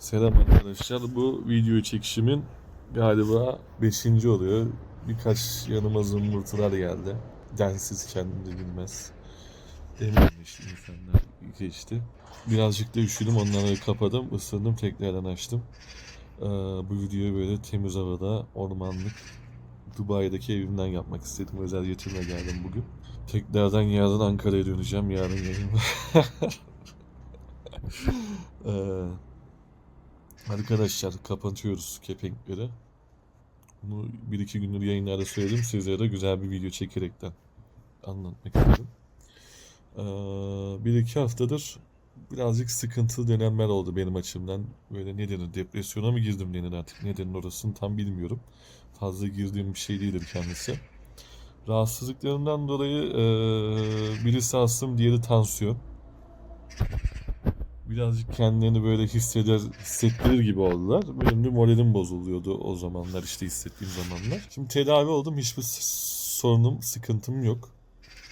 Selam arkadaşlar. Bu video çekişimin galiba 5. oluyor. Birkaç yanıma zımbırtılar geldi. Densiz kendini bilmez. Dememiş insanlar geçti. Birazcık da üşüdüm onları kapadım. ısındım tekrardan açtım. Ee, bu videoyu böyle temiz havada ormanlık Dubai'deki evimden yapmak istedim. Özel yetimle geldim bugün. Tekrardan yarın Ankara'ya döneceğim. Yarın yayın var. Ee, Arkadaşlar kapatıyoruz kepenkleri. Bunu bir iki gündür yayınlarda söyledim. Sizlere de güzel bir video çekerekten anlatmak istedim. Ee, bir iki haftadır birazcık sıkıntılı dönemler oldu benim açımdan. Böyle ne denir depresyona mı girdim denir artık ne denir orasını tam bilmiyorum. Fazla girdiğim bir şey değildir kendisi. Rahatsızlıklarımdan dolayı ee, birisi astım diğeri tansiyon birazcık kendilerini böyle hisseder, hissettirir gibi oldular. Benim de moralim bozuluyordu o zamanlar işte hissettiğim zamanlar. Şimdi tedavi oldum. Hiçbir sorunum, sıkıntım yok.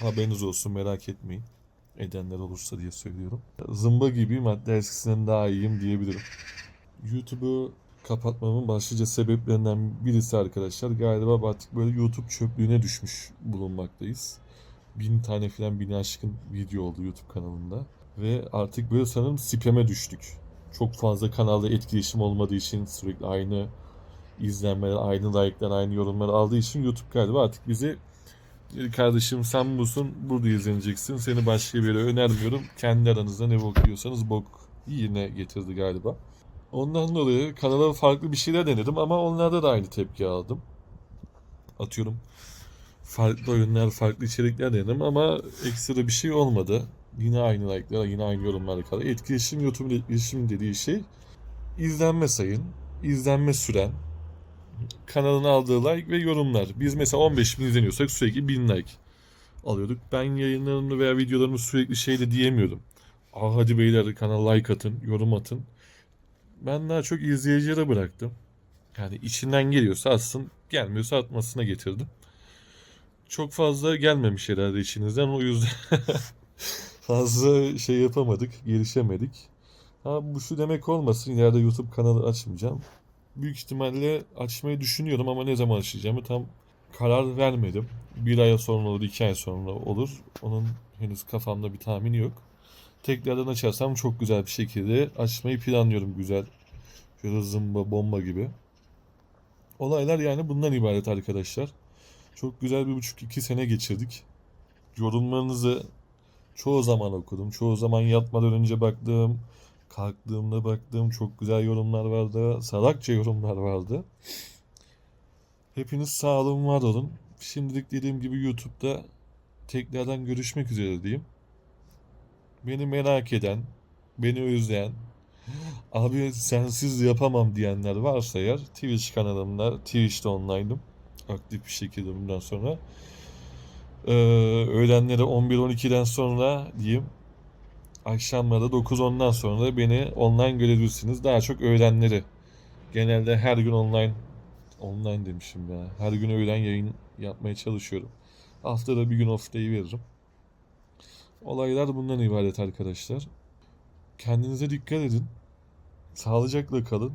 Haberiniz olsun merak etmeyin. Edenler olursa diye söylüyorum. Zımba gibiyim hatta eskisinden daha iyiyim diyebilirim. YouTube'u kapatmamın başlıca sebeplerinden birisi arkadaşlar galiba artık böyle YouTube çöplüğüne düşmüş bulunmaktayız. Bin tane falan bin aşkın video oldu YouTube kanalımda. Ve artık böyle sanırım spam'e düştük. Çok fazla kanalda etkileşim olmadığı için sürekli aynı izlenmeler, aynı like'lar, aynı yorumlar aldığı için YouTube galiba artık bizi "E, kardeşim sen busun, burada izleneceksin. Seni başka bir yere önermiyorum. Kendi aranızda ne bok yiyorsanız bok yine getirdi galiba. Ondan dolayı kanala farklı bir şeyler denedim ama onlarda da aynı tepki aldım. Atıyorum farklı oyunlar, farklı içerikler denedim ama ekstra bir şey olmadı. Yine aynı like'lar, yine aynı yorumlar kaldı. Etkileşim, YouTube'un etkileşim dediği şey izlenme sayın, izlenme süren, kanalın aldığı like ve yorumlar. Biz mesela 15 bin izleniyorsak sürekli 1000 like alıyorduk. Ben yayınlarımı veya videolarımı sürekli şey de diyemiyordum. Aa hadi beyler kanala like atın, yorum atın. Ben daha çok izleyicilere bıraktım. Yani içinden geliyorsa atsın, gelmiyorsa atmasına getirdim. Çok fazla gelmemiş herhalde içinizden o yüzden fazla şey yapamadık, gelişemedik. Ha bu şu demek olmasın ileride YouTube kanalı açmayacağım. Büyük ihtimalle açmayı düşünüyorum ama ne zaman açacağımı tam karar vermedim. Bir ay sonra olur, iki ay sonra olur. Onun henüz kafamda bir tahmini yok. Tekrardan açarsam çok güzel bir şekilde açmayı planlıyorum güzel. Şöyle zımba bomba gibi. Olaylar yani bundan ibaret arkadaşlar. Çok güzel bir buçuk iki sene geçirdik. Yorumlarınızı çoğu zaman okudum. Çoğu zaman yatmadan önce baktım. Kalktığımda baktım. Çok güzel yorumlar vardı. Salakça yorumlar vardı. Hepiniz sağ olun, var olun. Şimdilik dediğim gibi YouTube'da tekrardan görüşmek üzere diyeyim. Beni merak eden, beni özleyen, abi sensiz yapamam diyenler varsa eğer Twitch kanalımda, Twitch'te online'ım. Aktif bir şekilde bundan sonra. Ee, öğlenleri 11-12'den sonra diyeyim. Akşamları 9-10'dan sonra beni online görebilirsiniz. Daha çok öğlenleri. Genelde her gün online online demişim ya. Her gün öğlen yayın yapmaya çalışıyorum. Haftada bir gün off day veririm. Olaylar bundan ibaret arkadaşlar. Kendinize dikkat edin. Sağlıcakla kalın.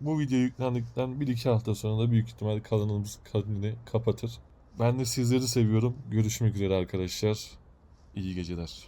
Bu video yüklendikten 1-2 hafta sonra da büyük ihtimal kanalımız kendini kapatır. Ben de sizleri seviyorum. Görüşmek üzere arkadaşlar. İyi geceler.